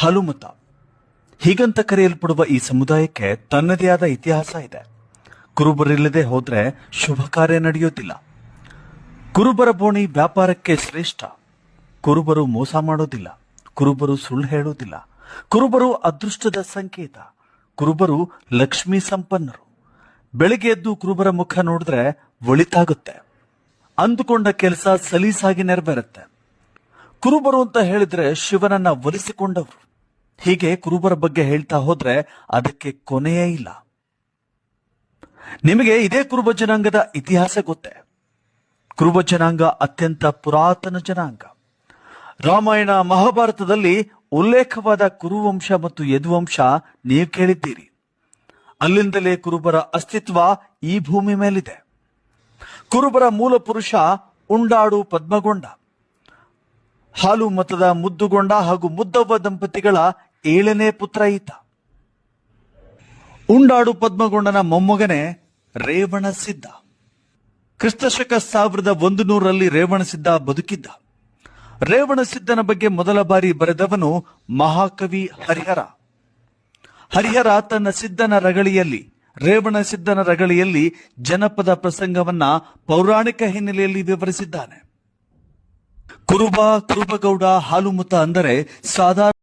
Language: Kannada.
ಹಲುಮತ. ಹೀಗಂತ ಕರೆಯಲ್ಪಡುವ ಈ ಸಮುದಾಯಕ್ಕೆ ತನ್ನದೇ ಆದ ಇತಿಹಾಸ ಇದೆ. ಕುರುಬರಿಲ್ಲದೆ ಹೋದ್ರೆ ಶುಭ ಕಾರ್ಯ ನಡೆಯೋದಿಲ್ಲ. ಕುರುಬರ ಬೋಣಿ ವ್ಯಾಪಾರಕ್ಕೆ ಶ್ರೇಷ್ಠ. ಕುರುಬರು ಮೋಸ ಮಾಡೋದಿಲ್ಲ. ಕುರುಬರು ಸುಳ್ಳು ಹೇಳೋದಿಲ್ಲ. ಕುರುಬರು ಅದೃಷ್ಟದ ಸಂಕೇತ. ಕುರುಬರು ಲಕ್ಷ್ಮೀ ಸಂಪನ್ನರು. ಬೆಳಿಗ್ಗೆ ಎದ್ದು ಕುರುಬರ ಮುಖ ನೋಡಿದ್ರೆ ಒಳಿತಾಗುತ್ತೆ. ಅಂದುಕೊಂಡ ಕೆಲಸ ಸಲೀಸಾಗಿ ನೆರವೇರುತ್ತೆ. ಕುರುಬರು ಅಂತ ಹೇಳಿದ್ರೆ ಶಿವನನ್ನ ಒಲಿಸಿಕೊಂಡವರು. ಹೀಗೆ ಕುರುಬರ ಬಗ್ಗೆ ಹೇಳ್ತಾ ಹೋದ್ರೆ ಅದಕ್ಕೆ ಕೊನೆಯೇ ಇಲ್ಲ. ನಿಮಗೆ ಇದೇ ಕುರುಬ ಜನಾಂಗದ ಇತಿಹಾಸ ಗೊತ್ತೇ? ಕುರುಬ ಜನಾಂಗ ಅತ್ಯಂತ ಪುರಾತನ ಜನಾಂಗ. ರಾಮಾಯಣ ಮಹಾಭಾರತದಲ್ಲಿ ಉಲ್ಲೇಖವಾದ ಕುರುವಂಶ ಮತ್ತು ಯದುವಂಶ ನೀವು ಕೇಳಿದ್ದೀರಿ. ಅಲ್ಲಿಂದಲೇ ಕುರುಬರ ಅಸ್ತಿತ್ವ ಈ ಭೂಮಿ ಮೇಲಿದೆ. ಕುರುಬರ ಮೂಲ ಪುರುಷ ಉಂಡಾಡು ಪದ್ಮಗೊಂಡ. ಹಾಲು ಮತದ ಮುದ್ದುಗೊಂಡ ಹಾಗೂ ಮುದ್ದವ್ವ ದಂಪತಿಗಳ ಏಳನೇ ಪುತ್ರ ಈತ. ಉಂಡಾಡು ಪದ್ಮಗೊಂಡನ ಮೊಮ್ಮಗನೇ ರೇವಣ ಸಿದ್ಧ. ಕ್ರಿಸ್ತಶಕ ಸಾವಿರದ ಒಂದು ನೂರರಲ್ಲಿ ರೇವಣ ಸಿದ್ಧ ಬದುಕಿದ್ದ. ರೇವಣ ಸಿದ್ಧನ ಬಗ್ಗೆ ಮೊದಲ ಬಾರಿ ಬರೆದವನು ಮಹಾಕವಿ ಹರಿಹರ. ಹರಿಹರ ತನ್ನ ಸಿದ್ಧನ ರಗಳಿಯಲ್ಲಿ, ರೇವಣ ಸಿದ್ಧನ ರಗಳಿಯಲ್ಲಿ ಜನಪದ ಪ್ರಸಂಗವನ್ನ ಪೌರಾಣಿಕ ಹಿನ್ನೆಲೆಯಲ್ಲಿ ವಿವರಿಸಿದ್ದಾನೆ. ಕುರುಬ, ಕುರುಬಗೌಡ ಹಾಲುಮುತ ಅಂದರೆ ಸಾಧಾರಣ